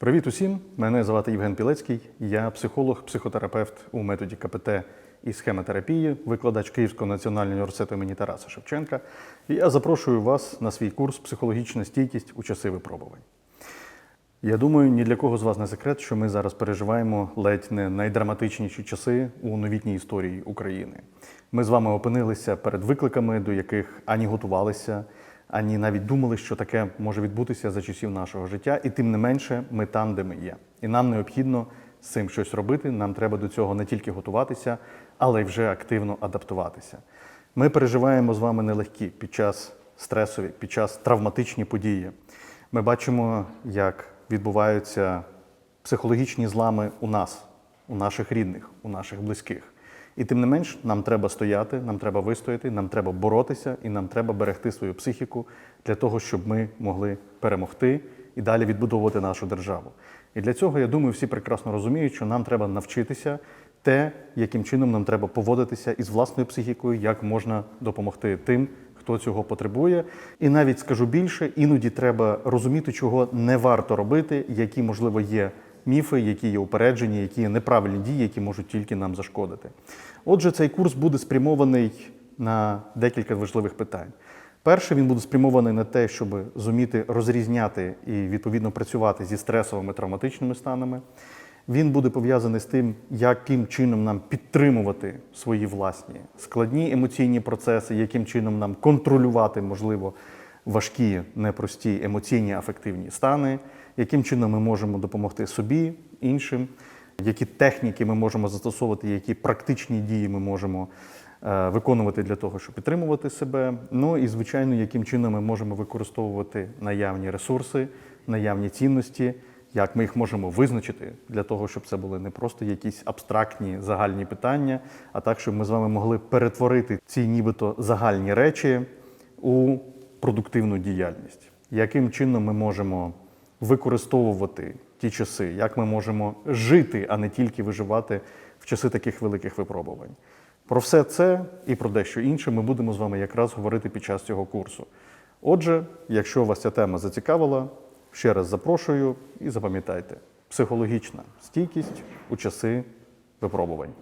Привіт усім! Мене звати Євген Пілецький. Я психолог, психотерапевт у методі КПТ і схемотерапії, викладач Київського національного університету імені Тараса Шевченка. І я запрошую вас на свій курс Психологічна стійкість у часи випробувань. Я думаю, ні для кого з вас не секрет, що ми зараз переживаємо ледь не найдраматичніші часи у новітній історії України. Ми з вами опинилися перед викликами, до яких ані готувалися, ані навіть думали, що таке може відбутися за часів нашого життя. І тим не менше, ми там, де ми є. І нам необхідно з цим щось робити. Нам треба до цього не тільки готуватися, але й вже активно адаптуватися. Ми переживаємо з вами нелегкі під час стресові, під час травматичні події. Ми бачимо, як відбуваються психологічні злами у нас, у наших рідних, у наших близьких. І тим не менш, нам треба стояти, нам треба вистояти, нам треба боротися і нам треба берегти свою психіку для того, щоб ми могли перемогти і далі відбудовувати нашу державу. І для цього, я думаю, всі прекрасно розуміють, що нам треба навчитися те, яким чином нам треба поводитися із власною психікою, як можна допомогти тим, хто цього потребує. І навіть скажу більше, іноді треба розуміти, чого не варто робити, які, можливо, є міфи, які є упередження, які є неправильні дії, які можуть тільки нам зашкодити. Отже, цей курс буде спрямований на декілька важливих питань. Перше, він буде спрямований на те, щоб зуміти розрізняти і відповідно працювати зі стресовими травматичними станами. Він буде пов'язаний з тим, яким чином нам підтримувати свої власні складні емоційні процеси, яким чином нам контролювати, можливо, важкі, непрості емоційні афективні стани, яким чином ми можемо допомогти собі, іншим, які техніки ми можемо застосовувати, які практичні дії ми можемо е, виконувати для того, щоб підтримувати себе. Ну і, звичайно, яким чином ми можемо використовувати наявні ресурси, наявні цінності як ми їх можемо визначити для того, щоб це були не просто якісь абстрактні загальні питання, а так, щоб ми з вами могли перетворити ці нібито загальні речі у продуктивну діяльність. Яким чином ми можемо використовувати ті часи, як ми можемо жити, а не тільки виживати в часи таких великих випробувань. Про все це і про дещо інше ми будемо з вами якраз говорити під час цього курсу. Отже, якщо вас ця тема зацікавила, Ще раз запрошую і запам'ятайте, психологічна стійкість у часи випробувань.